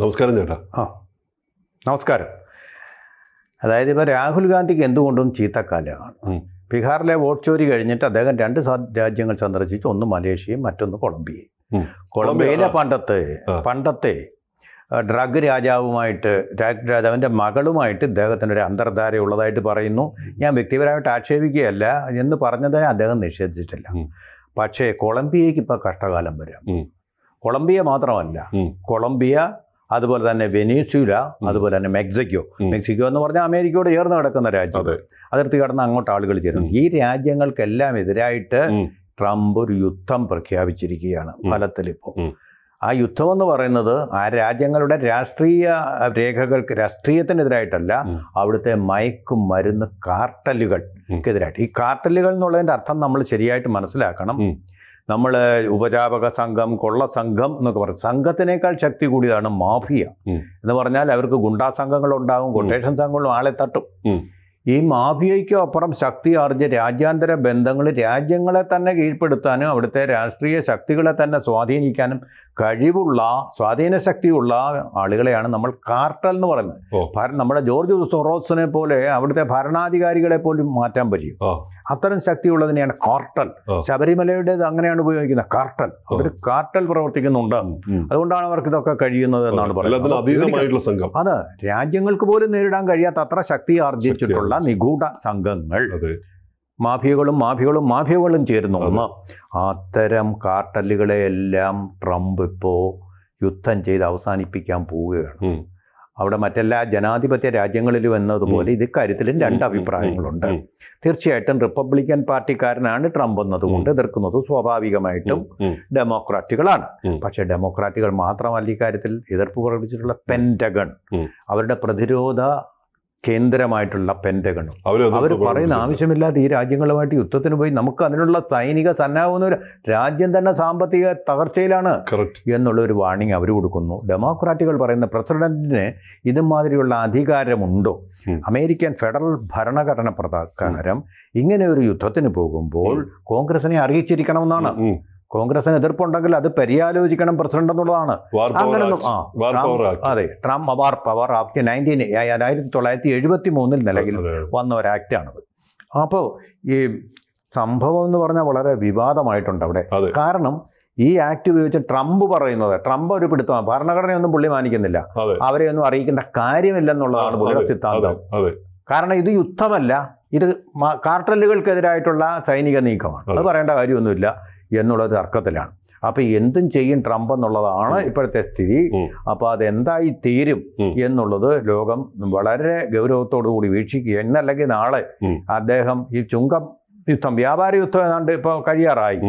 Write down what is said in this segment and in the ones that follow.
നമസ്കാരം ചേട്ടാ. ആ നമസ്കാരം. അതായത് ഇപ്പോൾ രാഹുൽ ഗാന്ധിക്ക് എന്തുകൊണ്ടും ചീത്തക്കാലമാണ്. ബീഹാറിലെ വോട്ട് ചോരി കഴിഞ്ഞിട്ട് അദ്ദേഹം രണ്ട് രാജ്യങ്ങൾ സന്ദർശിച്ചു. ഒന്ന് മലേഷ്യയും മറ്റൊന്ന് കൊളംബിയയും. കൊളംബിയയിലെ പണ്ടത്തെ പണ്ടത്തെ ഡ്രഗ് രാജാവുമായിട്ട് ഡ്രഗ് രാജാവിന്റെ മകളുമായിട്ട് ഇദ്ദേഹത്തിന്റെ ഒരു അന്തർധാര ഉള്ളതായിട്ട് പറയുന്നു. ഞാൻ വ്യക്തിപരമായിട്ട് ആക്ഷേപിക്കുകയല്ല എന്ന് പറഞ്ഞതിനെ അദ്ദേഹം നിഷേധിച്ചിട്ടില്ല. പക്ഷേ കൊളംബിയയ്ക്ക് ഇപ്പോൾ കഷ്ടകാലം വരാം. കൊളംബിയ മാത്രമല്ല. കൊളംബിയ അതുപോലെ തന്നെ വെനീസ്യൂല അതുപോലെ തന്നെ മെക്സിക്കോ. മെക്സിക്കോ എന്ന് പറഞ്ഞാൽ അമേരിക്കയോട് ചേർന്ന് കിടക്കുന്ന രാജ്യം അതെ അതിർത്തി കടന്ന് അങ്ങോട്ട് ആളുകൾ ചേരുന്നു. ഈ രാജ്യങ്ങൾക്കെല്ലാം എതിരായിട്ട്. ട്രംപ് ഒരു യുദ്ധം പ്രഖ്യാപിച്ചിരിക്കുകയാണ് ഫലത്തിൽ ഫലത്തിലിപ്പോൾ. ആ യുദ്ധം എന്ന് പറയുന്നത് ആ രാജ്യങ്ങളുടെ രാഷ്ട്രീയ രേഖകൾക്ക് രാഷ്ട്രീയത്തിനെതിരായിട്ടല്ല അവിടുത്തെ മയക്കും മരുന്ന് കാർട്ടലുകൾക്കെതിരായിട്ട്. ഈ കാർട്ടലുകൾ എന്നുള്ളതിന്റെ അർത്ഥം നമ്മൾ ശരിയായിട്ട് മനസ്സിലാക്കണം. നമ്മൾ ഉപജാപക സംഘം കൊള്ള സംഘം എന്നൊക്കെ പറയും. സംഘത്തിനേക്കാൾ ശക്തി കൂടിയതാണ് മാഫിയ. എന്ന് പറഞ്ഞാൽ അവർക്ക് ഗുണ്ടാ സംഘങ്ങളുണ്ടാകും കൊട്ടേഷൻ സംഘങ്ങളും ആളെ തട്ടും. ഈ മാഫിയയ്ക്കും അപ്പുറം ശക്തി ആർജ രാജ്യാന്തര ബന്ധങ്ങൾ രാജ്യങ്ങളെ തന്നെ കീഴ്പ്പെടുത്താനും അവിടുത്തെ രാഷ്ട്രീയ ശക്തികളെ തന്നെ സ്വാധീനിക്കാനും കഴിവുള്ള സ്വാധീന ശക്തിയുള്ള ആളുകളെയാണ് നമ്മൾ കാർട്ടൽ എന്ന് പറയുന്നത്. നമ്മുടെ ജോർജ് സൊറോസിനെ പോലെ അവിടുത്തെ ഭരണാധികാരികളെ പോലും മാറ്റാൻ പറ്റും. അത്തരം ശക്തിയുള്ളതിനെയാണ് കാർട്ടൽ. ശബരിമലയുടേത് അങ്ങനെയാണ് ഉപയോഗിക്കുന്നത്. കാർട്ടൽ. ഒരു കാർട്ടൽ പ്രവർത്തിക്കുന്നുണ്ട്. അതുകൊണ്ടാണ് അവർക്ക് ഇതൊക്കെ കഴിയുന്നത് എന്നാണ് പറയുന്നത്. അത് രാജ്യങ്ങൾക്ക് പോലും നേരിടാൻ കഴിയാത്ത അത്ര ശക്തി ആർജിച്ചിട്ടുള്ള നിഗൂഢ സംഘങ്ങൾ. മാഫിയകളും മാഫിയകളും മാഫിയകളും ചേരുന്ന ഒന്ന്. അത്തരം കാർട്ടലുകളെയെല്ലാം ട്രംപ് ഇപ്പോൾ യുദ്ധം ചെയ്ത് അവസാനിപ്പിക്കാൻ പോവുകയാണ്. അവിടെ മറ്റെല്ലാ ജനാധിപത്യ രാജ്യങ്ങളിലും എന്നതുപോലെ ഇത് കാര്യത്തിലും രണ്ട് അഭിപ്രായങ്ങളുണ്ട്. തീർച്ചയായിട്ടും റിപ്പബ്ലിക്കൻ പാർട്ടിക്കാരനാണ് ട്രംപ് എന്നതുകൊണ്ട് എതിർക്കുന്നത് സ്വാഭാവികമായിട്ടും ഡെമോക്രാറ്റുകളാണ്. പക്ഷേ ഡെമോക്രാറ്റുകൾ മാത്രമല്ല ഇക്കാര്യത്തിൽ എതിർപ്പ് പ്രകടിപ്പിച്ചിട്ടുള്ള പെന്റഗൺ അവരുടെ പ്രതിരോധ കേന്ദ്രമായിട്ടുള്ള പെന്റഗണും അവർ പറയുന്ന ആവശ്യമില്ലാതെ ഈ രാജ്യങ്ങളുമായിട്ട് യുദ്ധത്തിന് പോയി നമുക്ക് അതിനുള്ള സൈനിക സന്നാഹം ഒരു രാജ്യം തന്നെ സാമ്പത്തിക തകർച്ചയിലാണ്. എന്നുള്ള ഒരു വാണിംഗ് അവർ കൊടുക്കുന്നു. ഡെമോക്രാറ്റുകൾ പറയുന്ന പ്രസിഡന്റിന് ഇതുമാതിരിയുള്ള അധികാരമുണ്ടോ? അമേരിക്കൻ ഫെഡറൽ ഭരണഘടന പ്രകാരം ഇങ്ങനെ ഒരു യുദ്ധത്തിന് പോകുമ്പോൾ. കോൺഗ്രസിനെ അറിയിച്ചിരിക്കണമെന്നാണ്. കോൺഗ്രസിന് എതിർപ്പുണ്ടെങ്കിൽ അത് പര്യാലോചിക്കണം പ്രസിഡന്റ് എന്നുള്ളതാണ്. അതെ Trump war power act nineteen ആയിരത്തി തൊള്ളായിരത്തി എഴുപത്തി മൂന്നിൽ നിലവിൽ വന്ന ഒരു ആക്റ്റാണത് അപ്പോൾ ഈ സംഭവം എന്ന് പറഞ്ഞാൽ വളരെ വിവാദമായിട്ടുണ്ട് അവിടെ. കാരണം ഈ ആക്ട് ഉപയോഗിച്ച് ട്രംപ് പറയുന്നത് ട്രംപ് ഒരു പിടുത്തമാണ് ഭരണഘടനയൊന്നും പുള്ളി മാനിക്കുന്നില്ല. അവരെ ഒന്നും അറിയിക്കേണ്ട കാര്യമില്ലെന്നുള്ളതാണ് പുള്ളിയുടെ സിദ്ധാന്തം. കാരണം ഇത് യുദ്ധമല്ല ഇത് കാർട്ടലുകൾക്കെതിരായിട്ടുള്ള സൈനിക നീക്കമാണ്. അതെ. പറയേണ്ട കാര്യമൊന്നുമില്ല. എന്നുള്ളത് തർക്കത്തിലാണ്. അപ്പൊ എന്തും ചെയ്യും ട്രംപ് എന്നുള്ളതാണ് ഇപ്പോഴത്തെ സ്ഥിതി. അപ്പൊ അതെന്തായി തീരും. എന്നുള്ളത് ലോകം വളരെ ഗൗരവത്തോടു കൂടി വീക്ഷിക്കുക. എന്നല്ലെങ്കിൽ നാളെ അദ്ദേഹം ഈ ചുങ്കം യുദ്ധം വ്യാപാര യുദ്ധം ഏതാണ്ട് ഇപ്പോൾ കഴിയാറായി.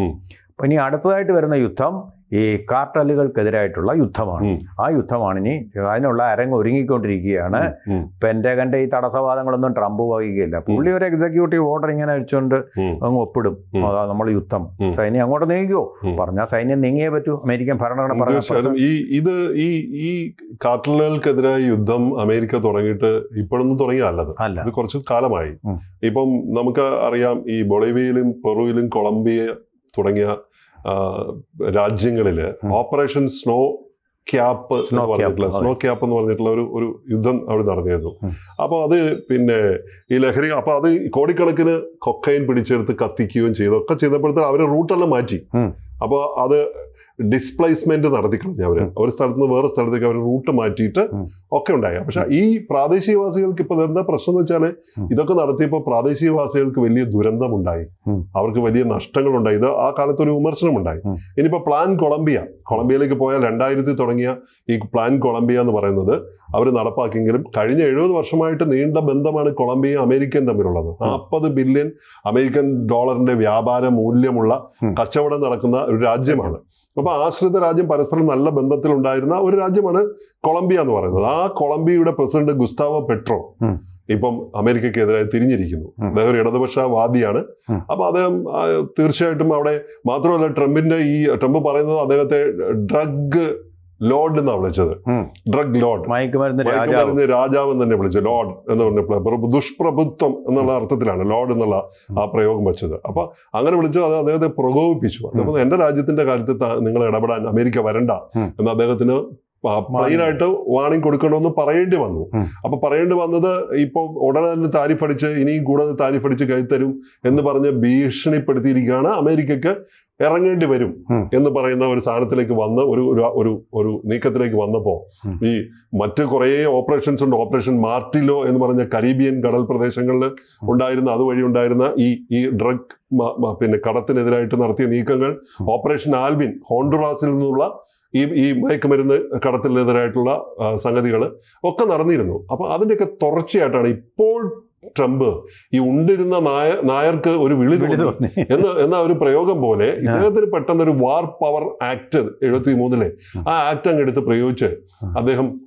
ഇനി അടുത്തതായിട്ട് വരുന്ന യുദ്ധം ഈ കാർട്ടലുകൾക്കെതിരായിട്ടുള്ള യുദ്ധമാണ്. ആ യുദ്ധമാണ് ഇനി അതിനുള്ള അരങ്ങ് ഒരുങ്ങിക്കൊണ്ടിരിക്കുകയാണ്. പെന്റകന്റെ ഈ തടസ്സവാദങ്ങളൊന്നും ട്രംപ് വഹിക്കുകയില്ല പുള്ളി ഒരു എക്സിക്യൂട്ടീവ് ഓർഡർ ഇങ്ങനെ വെച്ചുകൊണ്ട് അങ്ങ് ഒപ്പിടും. അതാ നമ്മൾ യുദ്ധം. സൈന്യം അങ്ങോട്ട് നീങ്ങിക്കോ. പറഞ്ഞാൽ സൈന്യം നീങ്ങിയേ പറ്റൂ. അമേരിക്കൻ ഭരണഘടന പറഞ്ഞു ഈ ഇത് ഈ ഈ കാർട്ടലുകൾക്കെതിരായ യുദ്ധം അമേരിക്ക തുടങ്ങിയിട്ട് ഇപ്പോഴൊന്നും തുടങ്ങിയല്ലത് അല്ല. ഇത് കുറച്ച് കാലമായി. ഇപ്പം നമുക്ക് അറിയാം ഈ ബൊളീവിയയിലും പെറുവിലും കൊളംബിയ തുടങ്ങിയ ആ, രാജ്യങ്ങളിൽ ഓപ്പറേഷൻ സ്നോ ക്യാപ്പ് എന്ന് പറഞ്ഞിട്ടുള്ള സ്നോ ക്യാപ്പ് എന്ന് പറഞ്ഞിട്ടുള്ള ഒരു ഒരു യുദ്ധം അവിടെ നടന്നിരുന്നു. അപ്പോൾ അത് പിന്നെ ഈ ലഹരി അപ്പോൾ അത് കോടിക്കണക്കിന് കൊക്കൈൻ പിടിച്ചെടുത്ത് കത്തിക്കുകയും ചെയ്തു ഒക്കെ ചെയ്തപ്പോഴത്തെ അവരെ റൂട്ടെല്ലാം മാറ്റി. അപ്പോൾ അത് ഡിസ്പ്ലേസ്മെന്റ് നടത്തിക്കളഞ്ഞു അവർ. ഒരു സ്ഥലത്ത് നിന്ന് വേറെ സ്ഥലത്തേക്ക് അവർ റൂട്ട് മാറ്റിയിട്ട്. ഒക്കെ ഉണ്ടായി. പക്ഷെ ഈ പ്രാദേശികവാസികൾക്ക് ഇപ്പൊ എന്താ പ്രശ്നം എന്ന് വെച്ചാൽ ഇതൊക്കെ നടത്തിയപ്പോൾ പ്രാദേശികവാസികൾക്ക് വലിയ ദുരന്തമുണ്ടായി. അവർക്ക് വലിയ നഷ്ടങ്ങൾ ഉണ്ടായി ഇത് ആ കാലത്ത് ഒരു വിമർശനമുണ്ടായി. ഉണ്ടായി ഇനിയിപ്പോ പ്ലാൻ കൊളംബിയ. കൊളംബിയയിലേക്ക് പോയാൽ രണ്ടായിരത്തി തുടങ്ങിയ ഈ പ്ലാൻ കൊളംബിയ എന്ന് പറയുന്നത് അവർ നടപ്പാക്കിയെങ്കിലും കഴിഞ്ഞ എഴുപത് വർഷമായിട്ട് നീണ്ട ബന്ധമാണ് കൊളംബിയ അമേരിക്കയും തമ്മിലുള്ളത്. നാൽപ്പത് ബില്യൺ അമേരിക്കൻ ഡോളറിന്റെ വ്യാപാര മൂല്യമുള്ള കച്ചവടം നടക്കുന്ന ഒരു രാജ്യമാണ്. അപ്പൊ ആശ്രിത രാജ്യം പരസ്പരം നല്ല ബന്ധത്തിലുണ്ടായിരുന്ന ഒരു രാജ്യമാണ് കൊളംബിയ എന്ന് പറയുന്നത്. ആ കൊളംബിയയുടെ പ്രസിഡന്റ് ഗുസ്താവോ പെട്രോ. ഇപ്പം അമേരിക്കക്കെതിരായി തിരിഞ്ഞിരിക്കുന്നു. അദ്ദേഹം ഒരു ഇടതുപക്ഷവാദിയാണ്. അപ്പൊ അദ്ദേഹം തീർച്ചയായിട്ടും അവിടെ മാത്രമല്ല ട്രംപിന്റെ ഈ ട്രംപ് പറയുന്നത് അദ്ദേഹത്തെ ഡ്രഗ് ലോർഡ് എന്നാണ് വിളിച്ചത്. Drug lord. മയക്കുമരുന്ന് രാജാവ്. എന്ന് തന്നെ വിളിച്ചു. ലോർഡ് എന്ന് പറഞ്ഞപ്പോൾ ദുഷ്പ്രഭുത്വം എന്നുള്ള അർത്ഥത്തിലാണ് ലോർഡ് എന്നുള്ള ആ പ്രയോഗം വെച്ചത്. അപ്പൊ അങ്ങനെ വിളിച്ചു അത് അദ്ദേഹത്തെ പ്രകോപിപ്പിച്ചു അപ്പൊ എന്റെ രാജ്യത്തിന്റെ കാര്യത്തിൽ നിങ്ങൾ ഇടപെടാൻ അമേരിക്ക വരണ്ട എന്ന് അദ്ദേഹത്തിന് പ്ലെയിനായിട്ട് വാണിംഗ് കൊടുക്കണമെന്ന് പറയേണ്ടി വന്നു. അപ്പൊ പറയേണ്ടി വന്നത് ഇപ്പൊ ഉടനെ തന്നെ താരിഫ് അടിച്ച് ഇനിയും കൂടുതൽ താരിഫ് അടിച്ച് കൈത്തരും എന്ന് പറഞ്ഞ് ഭീഷണിപ്പെടുത്തിയിരിക്കുകയാണ്. അമേരിക്കക്ക് ഇറങ്ങേണ്ടി വരും എന്ന് പറയുന്ന ഒരു സാധനത്തിലേക്ക് വന്ന് ഒരു ഒരു ഒരു ഒരു നീക്കത്തിലേക്ക് വന്നപ്പോൾ ഈ മറ്റ് കുറേ ഓപ്പറേഷൻസ് ഉണ്ട്. ഓപ്പറേഷൻ മാർട്ടിലോ എന്ന് പറഞ്ഞ കരീബിയൻ കടൽ പ്രദേശങ്ങളിൽ ഉണ്ടായിരുന്ന അതുവഴി ഉണ്ടായിരുന്ന ഈ ഈ ഡ്രഗ് പിന്നെ കടത്തിനെതിരായിട്ട് നടത്തിയ നീക്കങ്ങൾ ഓപ്പറേഷൻ ആൽവിൻ ഹോണ്ടുറാസിൽ നിന്നുള്ള ഈ ഈ മയക്കുമരുന്ന് കടത്തിനെതിരായിട്ടുള്ള സംഗതികൾ ഒക്കെ നടന്നിരുന്നു അപ്പൊ അതിന്റെയൊക്കെ തുടർച്ചയായിട്ടാണ് ഇപ്പോൾ ട്രംപ് ഈ ഉണ്ടിരുന്ന നായ നായർക്ക് ഒരു വിളി എന്ന്. എന്ന ഒരു പ്രയോഗം പോലെ ഇദ്ദേഹത്തിന് പെട്ടെന്ന് ഒരു വാർ പവർ ആക്ട് എഴുപത്തി മൂന്നിലെ ആ ആക്ട് അങ്ങ് എടുത്ത് പ്രയോഗിച്ച്. അദ്ദേഹം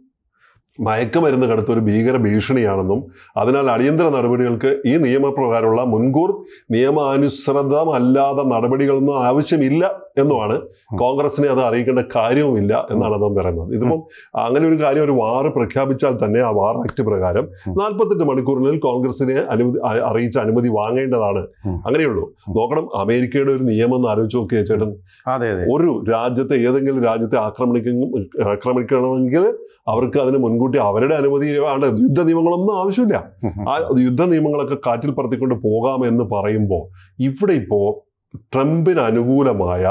മയക്കുമരുന്ന് കടത്ത് ഒരു ഭീകര ഭീഷണിയാണെന്നും അതിനാൽ അടിയന്തര നടപടികൾക്ക് ഈ നിയമപ്രകാരമുള്ള മുൻകൂർ നിയമാനുസൃതമല്ലാത്ത നടപടികളൊന്നും ആവശ്യമില്ല എന്നുമാണ്. കോൺഗ്രസിനെ അത് അറിയിക്കേണ്ട കാര്യവുമില്ല എന്നാണ് അദ്ദേഹം പറയുന്നത്. ഇതിപ്പം അങ്ങനെ ഒരു കാര്യം ഒരു വാർ പ്രഖ്യാപിച്ചാൽ തന്നെ ആ വാർ ആക്ട് പ്രകാരം. നാൽപ്പത്തെട്ട് മണിക്കൂറിനുള്ളിൽ കോൺഗ്രസിനെ അനുമതി അറിയിച്ച അനുമതി വാങ്ങേണ്ടതാണ്. അങ്ങനെയുള്ളൂ. നോക്കണം അമേരിക്കയുടെ ഒരു നിയമം എന്ന് ആലോചിച്ച് നോക്കിയ ചേട്ടൻ. അതെ അതെ. ഒരു രാജ്യത്തെ ഏതെങ്കിലും രാജ്യത്തെ ആക്രമണിക്കും ആക്രമിക്കണമെങ്കിൽ അവർക്ക് അതിന് മുൻകൂട്ടി അവരുടെ അനുമതി വേണ്ട. യുദ്ധ നിയമങ്ങളൊന്നും ആവശ്യമില്ല. ആ യുദ്ധ നിയമങ്ങളൊക്കെ കാറ്റിൽ പറത്തിക്കൊണ്ട് പോകാമെന്ന് പറയുമ്പോൾ ഇവിടെ ഇപ്പോൾ ട്രംപിന് അനുകൂലമായ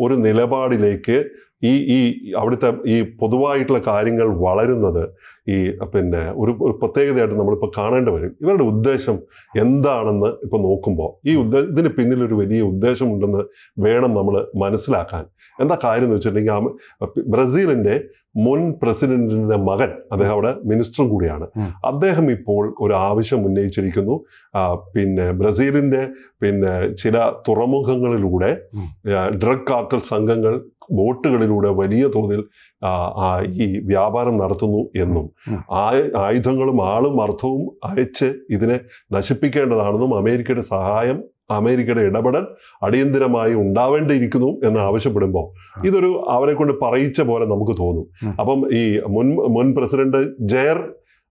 ഒരു നിലപാടിലേക്ക് ഈ ഈ അവിടുത്തെ ഈ പൊതുവായിട്ടുള്ള കാര്യങ്ങൾ വളരുന്നത് ഈ പിന്നെ ഒരു ഒരു പ്രത്യേകതയായിട്ട് നമ്മളിപ്പോൾ കാണേണ്ടി വരും. ഇവരുടെ ഉദ്ദേശം എന്താണെന്ന് ഇപ്പോൾ നോക്കുമ്പോൾ ഈ ഉദ്ദേശം ഇതിന് പിന്നിലൊരു വലിയ ഉദ്ദേശമുണ്ടെന്ന് വേണം നമ്മൾ മനസ്സിലാക്കാൻ. എന്താ കാര്യം എന്ന് വെച്ചിട്ടുണ്ടെങ്കിൽ ബ്രസീലിന്റെ മുൻ പ്രസിഡന്റിന്റെ മകൻ അദ്ദേഹം അവിടെ മിനിസ്റ്ററും കൂടിയാണ്. അദ്ദേഹം ഇപ്പോൾ ഒരു ആവശ്യം ഉന്നയിച്ചിരിക്കുന്നു. പിന്നെ ബ്രസീലിന്റെ പിന്നെ ചില തുറമുഖങ്ങളിലൂടെ ഡ്രഗ് കാർട്ടൽ സംഘങ്ങൾ ബോട്ടുകളിലൂടെ വലിയ തോതിൽ ഈ വ്യാപാരം നടത്തുന്നു എന്നും. ആ ആയുധങ്ങളും ആളും അർത്ഥവും അയച്ച് ഇതിനെ നശിപ്പിക്കേണ്ടതാണെന്നും അമേരിക്കയുടെ സഹായം അമേരിക്കയുടെ ഇടപെടൽ അടിയന്തിരമായി ഉണ്ടാവേണ്ടിയിരിക്കുന്നു എന്ന് ആവശ്യപ്പെടുമ്പോൾ ഇതൊരു അവരെ കൊണ്ട് പറയിച്ച പോലെ നമുക്ക് തോന്നും. അപ്പം ഈ മുൻ മുൻ പ്രസിഡന്റ് ജയർ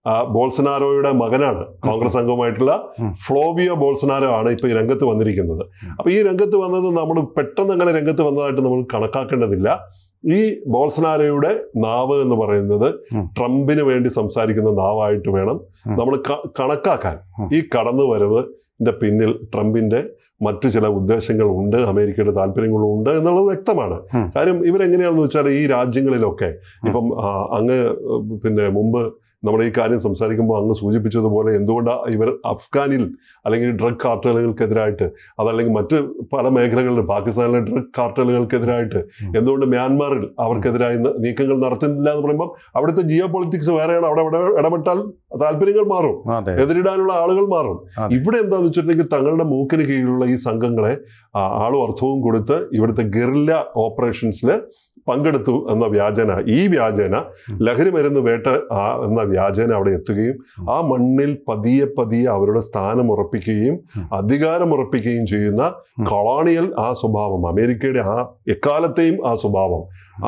ബോൾസനാരോയുടെ മകനാണ്. കോൺഗ്രസ് അംഗവുമായിട്ടുള്ള. ഫ്ലോവിയോ ബോൾസനാരോ ആണ് ഇപ്പോൾ ഈ രംഗത്ത് വന്നിരിക്കുന്നത്. അപ്പോൾ അപ്പൊ ഈ രംഗത്ത് വന്നത് നമ്മൾ പെട്ടെന്ന് അങ്ങനെ രംഗത്ത് വന്നതായിട്ട് നമ്മൾ കണക്കാക്കേണ്ടതില്ല. ഈ ബോൾസനാരോയുടെ നാവ് എന്ന് പറയുന്നത് ട്രംപിന് വേണ്ടി സംസാരിക്കുന്ന നാവായിട്ട് വേണം നമ്മൾ കണക്കാക്കാൻ. ഈ വരവ് പിന്നിൽ ട്രംപിന്റെ മറ്റു ചില ഉദ്ദേശങ്ങൾ ഉണ്ട് അമേരിക്കയുടെ താല്പര്യങ്ങളും ഉണ്ട് എന്നുള്ളത് വ്യക്തമാണ്. കാര്യം ഇവരെങ്ങനെയാണെന്ന് വെച്ചാൽ ഈ രാജ്യങ്ങളിലൊക്കെ ഇപ്പം അങ്ങ് പിന്നെ മുമ്പ് നമ്മൾ ഈ കാര്യം സംസാരിക്കുമ്പോൾ അങ്ങ് സൂചിപ്പിച്ചതുപോലെ എന്തുകൊണ്ടാണ് ഇവർ അഫ്ഗാനിൽ അല്ലെങ്കിൽ ഡ്രഗ് കാർട്ടലുകൾക്കെതിരായിട്ട് അതല്ലെങ്കിൽ മറ്റ് പല മേഖലകളിൽ പാകിസ്ഥാനിലെ ഡ്രഗ് കാർട്ടലുകൾക്കെതിരായിട്ട്. എന്തുകൊണ്ട് മ്യാൻമാറിൽ അവർക്കെതിരായി നീക്കങ്ങൾ നടത്തുന്നില്ല എന്ന് പറയുമ്പോൾ അവിടുത്തെ ജിയോ പൊളിറ്റിക്സ് വേറെയാണ്. അവിടെ ഇടപെട്ടാൽ താല്പര്യങ്ങൾ മാറും. എതിരിടാനുള്ള ആളുകൾ മാറും. ഇവിടെ എന്താന്ന് വെച്ചിട്ടുണ്ടെങ്കിൽ തങ്ങളുടെ മൂക്കിന് കീഴിലുള്ള ഈ സംഘങ്ങളെ ആളും അർത്ഥവും കൊടുത്ത് ഇവിടുത്തെ ഗറില്ല ഓപ്പറേഷൻസിൽ പങ്കെടുത്തു എന്ന വ്യാജന. ഈ വ്യാജന ലഹരി മരുന്ന് വേട്ട എന്ന വ്യാജന അവിടെ എത്തുകയും ആ മണ്ണിൽ പതിയെ പതിയെ അവരുടെ സ്ഥാനം ഉറപ്പിക്കുകയും അധികാരം ഉറപ്പിക്കുകയും ചെയ്യുന്ന കൊളോണിയൽ ആ സ്വഭാവം അമേരിക്കയുടെ ആ എക്കാലത്തെയും ആ സ്വഭാവം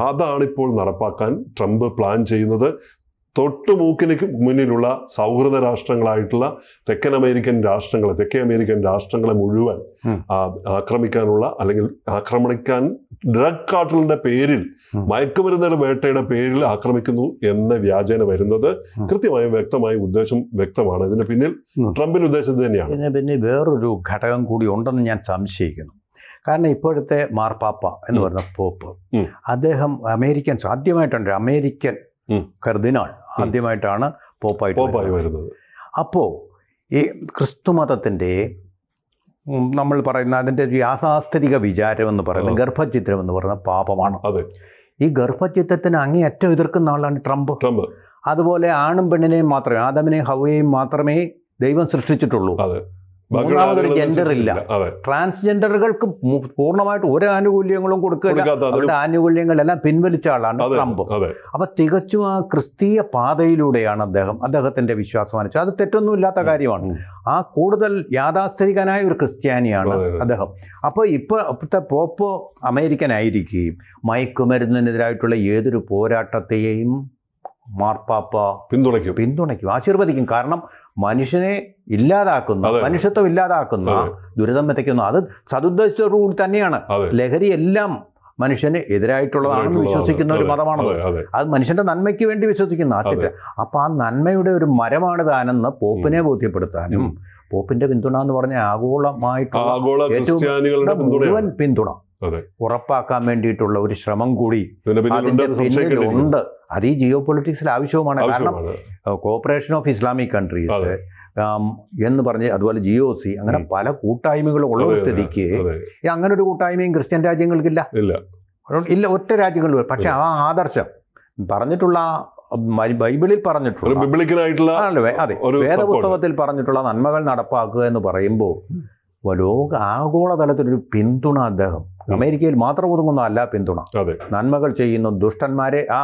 അതാണിപ്പോൾ നടപ്പാക്കാൻ ട്രംപ് പ്ലാൻ ചെയ്യുന്നത്. തൊട്ടുമൂക്കിന് മുന്നിലുള്ള സൗഹൃദ രാഷ്ട്രങ്ങളായിട്ടുള്ള തെക്കൻ അമേരിക്കൻ രാഷ്ട്രങ്ങളെ തെക്കേ അമേരിക്കൻ രാഷ്ട്രങ്ങളെ മുഴുവൻ ആക്രമിക്കാനുള്ള അല്ലെങ്കിൽ ആക്രമണിക്കാൻ ഡ്രഗ് കാർട്ടലിന്റെ പേരിൽ ഉം. മയക്കുമരുന്നുകളുടെ വേട്ടയുടെ പേരിൽ ആക്രമിക്കുന്നു എന്ന വ്യാജേന വരുന്നത്. കൃത്യമായും വ്യക്തമായും ഉദ്ദേശം വ്യക്തമാണ് ഇതിന് പിന്നിൽ. ട്രംപിന്റെ ഉദ്ദേശം തന്നെയാണ് ഇതിന് പിന്നെ വേറൊരു ഘടകം കൂടി ഉണ്ടെന്ന് ഞാൻ സംശയിക്കുന്നു കാരണം ഇപ്പോഴത്തെ മാർപ്പാപ്പ എന്ന്. പറയുന്ന പോപ്പ് അദ്ദേഹം അമേരിക്കൻ ആദ്യമായിട്ടുണ്ട് അമേരിക്കൻ കർദിനാൾ ആദ്യമായിട്ടാണ് പോപ്പായിട്ട് പോപ്പായി വരുന്നത്. അപ്പോൾ ഈ ക്രിസ്തുമതത്തിന്റെ നമ്മൾ പറയുന്ന അതിന്റെ ഒരു യാഥാസ്ഥിതിക വിചാരം എന്ന് പറയുന്നത് ഗർഭചിത്രം എന്ന് പറയുന്ന പാപമാണ്. അതെ. ഈ ഗർഭചിത്രത്തിന് അങ്ങേയറ്റം എതിർക്കുന്ന ആളാണ് ട്രംപ്. ട്രംപ്. അതുപോലെ ആണും പെണ്ണിനെയും മാത്രമേ ആദമിനെയും ഹവയെയും മാത്രമേ ദൈവം സൃഷ്ടിച്ചിട്ടുള്ളൂ. മൂന്നാമതൊരു ജെൻഡർ ഇല്ല. ട്രാൻസ്ജെൻഡറുകൾക്ക് പൂർണമായിട്ട് ഒരു ആനുകൂല്യങ്ങളും കൊടുക്കില്ല അവരുടെ ആനുകൂല്യങ്ങളെല്ലാം പിൻവലിച്ച ആളാണ് ട്രംപ്. അപ്പൊ തികച്ചും ആ ക്രിസ്തീയ പാതയിലൂടെയാണ് അദ്ദേഹം അദ്ദേഹത്തിന്റെ വിശ്വാസം അനുസരിച്ച് അത് തെറ്റൊന്നും ഇല്ലാത്ത കാര്യമാണ്. ആ കൂടുതൽ യാഥാസ്ഥിതികനായ ഒരു ക്രിസ്ത്യാനിയാണ്. അദ്ദേഹം. അപ്പോൾ ഇപ്പോൾ ഇപ്പോഴത്തെ പോപ്പ് അമേരിക്കൻ ആയിരിക്കുകയും മയക്കുമരുന്നിനെതിരായിട്ടുള്ള ഏതൊരു പോരാട്ടത്തെയും മാർപ്പാപ്പ പിന്തുണയ്ക്കും. പിന്തുണയ്ക്കും ആശീർവദിക്കും. കാരണം മനുഷ്യനെ ഇല്ലാതാക്കുന്ന. മനുഷ്യത്വം ഇല്ലാതാക്കുന്ന ദുരിതം എത്തിക്കുന്ന അത് സതുദ്ദേശത്തോടുകൂടി തന്നെയാണ്. ലഹരി എല്ലാം മനുഷ്യന് എതിരായിട്ടുള്ളതാണെന്ന് വിശ്വസിക്കുന്ന ഒരു മതമാണത്. അതെ, മനുഷ്യന്റെ നന്മയ്ക്ക് വേണ്ടി വിശ്വസിക്കുന്ന ആറ്റിറ്റ് അപ്പൊ ആ നന്മയുടെ ഒരു മരമാണ് താനെന്ന് പോപ്പിനെ ബോധ്യപ്പെടുത്താനും പോപ്പിന്റെ പിന്തുണ എന്ന് പറഞ്ഞ ആഗോളമായിട്ടുള്ള ആഗോള ഏറ്റവും മുഴുവൻ പിന്തുണ. ഉറപ്പാക്കാൻ വേണ്ടിയിട്ടുള്ള ഒരു ശ്രമം കൂടി അതിന്റെ. പിന്നിലുണ്ട്. അത് ഈ ജിയോ പൊളിറ്റിക്സിൽ ആവശ്യവുമാണ് കാരണം കോപ്പറേഷൻ ഓഫ് ഇസ്ലാമിക് കൺട്രീസ് എന്ന് പറഞ്ഞ് അതുപോലെ ജിഒ സി അങ്ങനെ പല കൂട്ടായ്മകളും ഉള്ള ഒരു സ്ഥിതിക്ക് അങ്ങനെ ഒരു കൂട്ടായ്മയും ക്രിസ്ത്യൻ രാജ്യങ്ങൾക്കില്ല. ഇല്ല. ഒറ്റ രാജ്യങ്ങളിൽ പക്ഷെ ആ ആദർശം പറഞ്ഞിട്ടുള്ള ബൈബിളിൽ പറഞ്ഞിട്ടുള്ള അതെ വേദപുസ്തകത്തിൽ പറഞ്ഞിട്ടുള്ള നന്മകൾ നടപ്പാക്കുക എന്ന് പറയുമ്പോൾ ലോക ആഗോളതലത്തിലൊരു പിന്തുണ അദ്ദേഹം അമേരിക്കയിൽ മാത്രം ഒതുങ്ങുന്ന അല്ല പിന്തുണ. നന്മകൾ ചെയ്യുന്ന ദുഷ്ടന്മാരെ ആ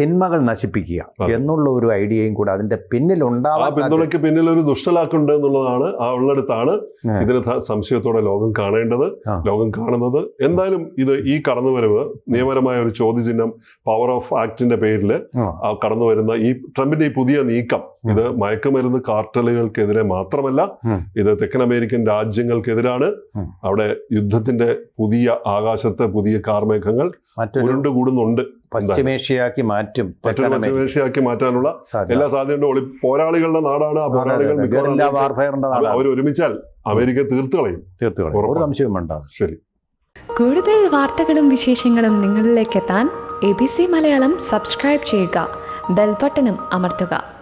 തിന്മകൾ നശിപ്പിക്കുക എന്നുള്ള ഒരു ഐഡിയയും കൂടെ അതിന്റെ പിന്നിൽ സാധ്യത- പിന്തുണയ്ക്ക് പിന്നിൽ ഒരു ദുഷ്ടലാക്കുണ്ട് എന്നുള്ളതാണ് ആ ഉള്ളിടത്താണ്. ഇതിന് സംശയത്തോടെ ലോകം കാണേണ്ടത് ലോകം കാണുന്നത്. എന്തായാലും ഇത് ഈ കടന്നുവരവ് നിയമപരമായ ഒരു ചോദ്യചിഹ്നം പവർ ഓഫ് ആക്ടിന്റെ പേരിൽ കടന്നു വരുന്ന ഈ ട്രംപിന്റെ ഈ പുതിയ നീക്കം ഇത് മയക്കുമരുന്ന് കാർട്ടലുകൾക്കെതിരെ മാത്രമല്ല ഇത് തെക്കൻ അമേരിക്കൻ രാജ്യങ്ങൾക്കെതിരാണ്. അവിടെ യുദ്ധത്തിന്റെ പുതിയ ആകാശത്തെ പുതിയ കാർമേഘങ്ങൾ ഉരുണ്ടുകൂടുന്നുണ്ട്. പശ്ചിമേഷ്യയാക്കി മാറ്റും. പശ്ചിമേഷ്യയാക്കി മാറ്റാനുള്ള എല്ലാ സാധ്യതയുണ്ട് ഒളി പോരാളികളുടെ നാടാണ്. ആ പോരാളികൾ. അവർ ഒരുമിച്ചാൽ അമേരിക്ക തീർത്തു കളയും. തീർത്തുകളയും ഒരു ഉറപ്പാണ്. സംശയവും വേണ്ട. ശരി. കൂടുതൽ വാർത്തകളും വിശേഷങ്ങളും നിങ്ങളിലേക്ക് എത്താൻ A B C Malayalam subscribe ചെയ്യുക. ബെൽബട്ടനും അമർത്തുക.